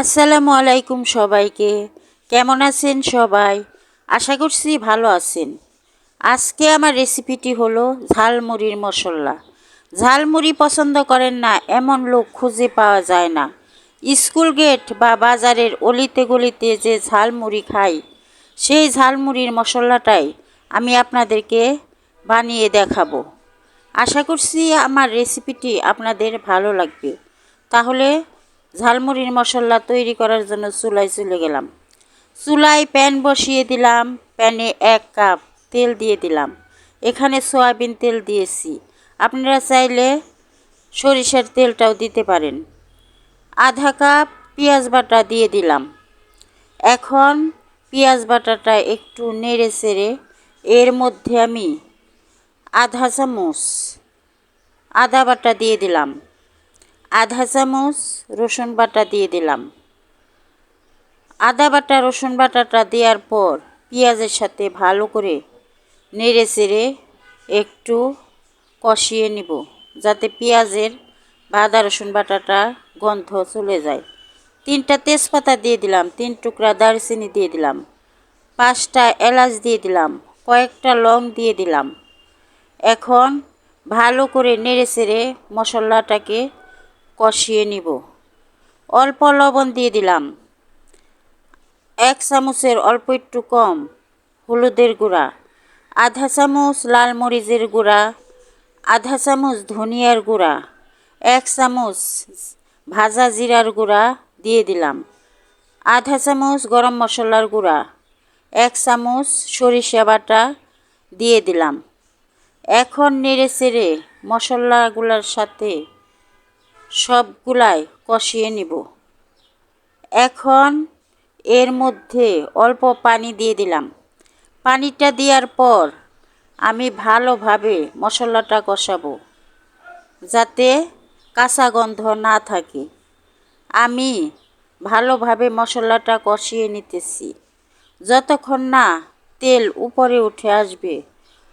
আসসালামু আলাইকুম সবাইকে। কেমন আছেন সবাই? আশা করছি ভালো আছেন। আজকে আমার রেসিপিটি হলো ঝালমুড়ির মশলা। ঝালমুড়ি পছন্দ করেন না, এমন লোক খুঁজে পাওয়া যায় না। স্কুল গেট বা বাজারের অলিতে গলিতে যে ঝালমুড়ি খাই, সেই ঝালমুড়ির মশলাটাই আমি আপনাদেরকে বানিয়ে দেখাবো। আশা করছি আমার রেসিপিটি আপনাদের ভালো লাগবে। তাহলে ঝালমুড়ির মশলা তৈরি করার জন্য চুলায় চলে গেলাম। চুলায় প্যান বসিয়ে দিলাম, প্যানে এক কাপ তেল দিয়ে দিলাম। এখানে সয়াবিন তেল দিয়েছি। আপনারা চাইলে সরিষার তেলটাও দিতে পারেন। আধা কাপ পেঁয়াজ বাটা দিয়ে দিলাম। এখন পেঁয়াজ বাটাটা একটু নেড়ে চেড়ে এর মধ্যে আমি আধা চামচ আদা বাটা দিয়ে দিলাম। আধা চামচ রসুন বাটা দিয়ে দিলাম। আদা বাটা রসুন বাটাটা দেওয়ার পর পেঁয়াজের সাথে ভালো করে নেড়ে চেড়ে একটু কষিয়ে নিব, যাতে পেঁয়াজের বা আদা রসুন বাটাটা গন্ধ চলে যায়। তিনটা তেজপাতা দিয়ে দিলাম, তিন টুকরা দারচিনি দিয়ে দিলাম, পাঁচটা এলাচ দিয়ে দিলাম, কয়েকটা লং দিয়ে দিলাম। এখন ভালো করে নেড়ে চেড়ে মশলাটাকে কষিয়ে নিব। অল্প লবণ দিয়ে দিলাম। এক চামচের অল্প একটু কম হলুদের গুঁড়া, আধা চামচ লাল মরিচের গুঁড়া, আধা চামচ ধনিয়ার গুঁড়া, এক চামচ ভাজা জিরার গুঁড়া দিয়ে দিলাম। আধা চামচ গরম মশলার গুঁড়া, এক চামচ সরিষা বাটা দিয়ে দিলাম। এখন নেড়ে চেড়ে মশলাগুলোর সাথে সবগুলাই কষিয়ে নিব। এখন এর মধ্যে অল্প পানি দিয়ে দিলাম। পানিটা দেওয়ার পর আমি ভালোভাবে মশলাটা কষাবো, যাতে কাঁচা গন্ধ না থাকে। আমি ভালোভাবে মশলাটা কষিয়ে নিতেছি। যতক্ষণ না তেল উপরে উঠে আসবে,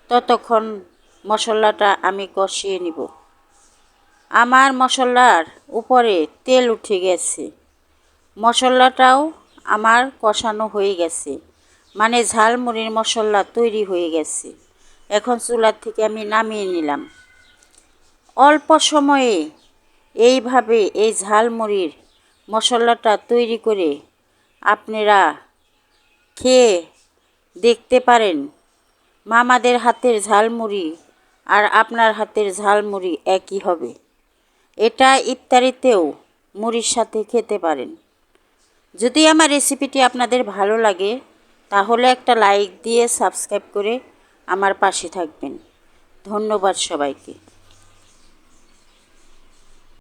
ততক্ষণ মশলাটা আমি কষিয়ে নিব। আমার মশলার উপরে তেল উঠে গেছে। মশলাটাও আমার কষানো হয়ে গেছে। মানে ঝালমুড়ির মশলা তৈরি হয়ে গেছে। এখন চুলার থেকে আমি নামিয়ে নিলাম। অল্প সময়ে এইভাবে এই ঝালমুড়ির মশলাটা তৈরি করে আপনারা খেয়ে দেখতে পারেন। মামাদের হাতের ঝালমুড়ি আর আপনার হাতের ঝালমুড়ি একই হবে। এটা ইত্যাদিতেও মুড়ির সাথে খেতে পারেন। যদি আমার রেসিপিটি আপনাদের ভালো লাগে, তাহলে একটা লাইক দিয়ে সাবস্ক্রাইব করে আমার পাশে থাকবেন। ধন্যবাদ সবাইকে।